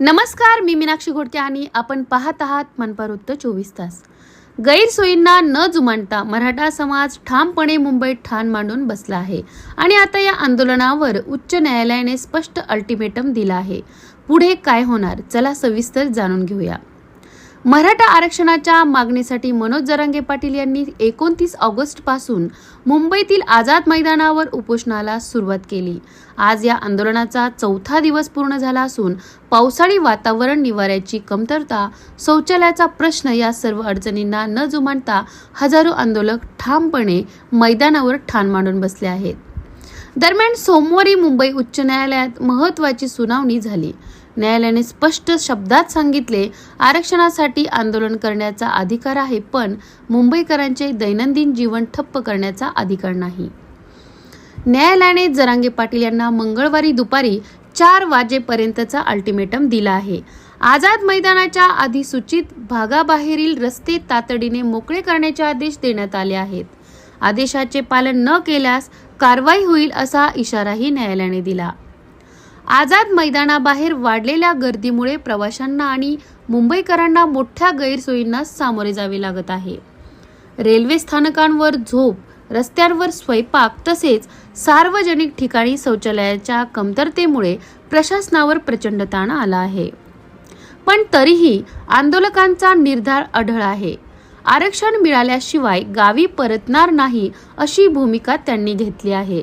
नमस्कार मी मीनाक्षी घोडके आणि आपण पाहत आहात मनपावृत्त चोवीस तास. गैरसोयींना न जुमानता मराठा समाज ठामपणे मुंबईत ठाण मांडून बसला आहे आणि आता या आंदोलनावर उच्च न्यायालयाने स्पष्ट अल्टिमेटम दिला आहे. पुढे काय होणार? चला सविस्तर जाणून घेऊया. मराठा आरक्षणाच्या मागणीसाठी मनोज जरांगे पाटील यांनी एकोणतीस ऑगस्टपासून मुंबईतील आझाद मैदानावर उपोषणाला सुरुवात केली. आज या आंदोलनाचा चौथा दिवस पूर्ण झाला असून पावसाळी वातावरण निवाऱ्याची कमतरता शौचालयाचा प्रश्न या सर्व अडचणींना न जुमानता हजारो आंदोलक ठामपणे मैदानावर ठाण मांडून बसले आहेत. दरम्यान सोमवारी मुंबई उच्च न्यायालयात महत्त्वाची सुनावणी झाली. न्यायालयाने स्पष्ट शब्दात सांगितले आरक्षणासाठी आंदोलन करण्याचा अधिकार आहे पण मुंबईकरांचे दैनंदिन जीवन ठप्प करण्याचा अधिकार नाही. न्यायालयाने जरांगे पाटील यांना मंगळवारी दुपारी चार वाजेपर्यंतचा अल्टिमेटम दिला आहे. आझाद मैदानाच्या अधिसूचित भागाबाहेरील रस्ते तातडीने मोकळे करण्याचे आदेश देण्यात आले आहेत. आदेशाचे पालन न केल्यास कारवाई होईल असा इशाराही न्यायालयाने दिला. आझाद मैदानाबाहेर वाढलेल्या गर्दीमुळे प्रवाशांना आणि मुंबईकरांना मोठ्या गैरसोयींना सामोरे जावे लागत आहे. रेल्वे स्थानकांवर झोप रस्त्यांवर स्वयंपाक तसेच सार्वजनिक ठिकाणी शौचालयाच्या कमतरतेमुळे प्रशासनावर प्रचंड ताण आला आहे. पण तरीही आंदोलकांचा निर्धार अढळ आहे. आरक्षण मिळाल्याशिवाय गावी परतणार नाही अशी भूमिका त्यांनी घेतली आहे.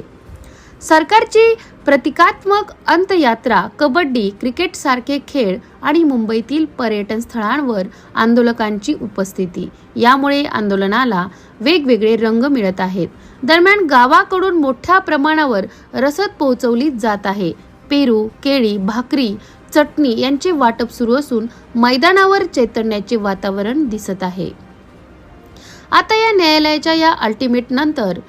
सरकारची प्रतिकात्मक अंतयात्रा कबड्डी क्रिकेट सारखे खेळ आणि मुंबईतील पर्यटन स्थळांवर आंदोलकांची उपस्थिती. यामुळे आंदोलनाला वेगवेगळे रंग मिळत आहेत. दरम्यान गावाकडून मोठ्या प्रमाणावर रसद पोहोचवली जात आहे. पेरू केळी भाकरी चटणी यांचे वाटप सुरू असून मैदानावर चैतन्याचे वातावरण दिसत आहे. आता या न्यायालयाच्या या अल्टिमेटनंतर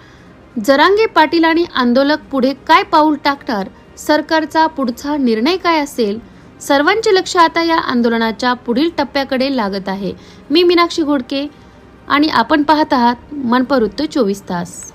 जरांगे पाटील आणि आंदोलक पुढे काय पाऊल टाकणार सरकारचा पुढचा निर्णय काय असेल सर्वांचे लक्ष आता या आंदोलनाच्या पुढील टप्प्याकडे लागत आहे. मी मीनाक्षी घोडके आणि आपण पाहत आहात मनपवृत्त चोवीस तास.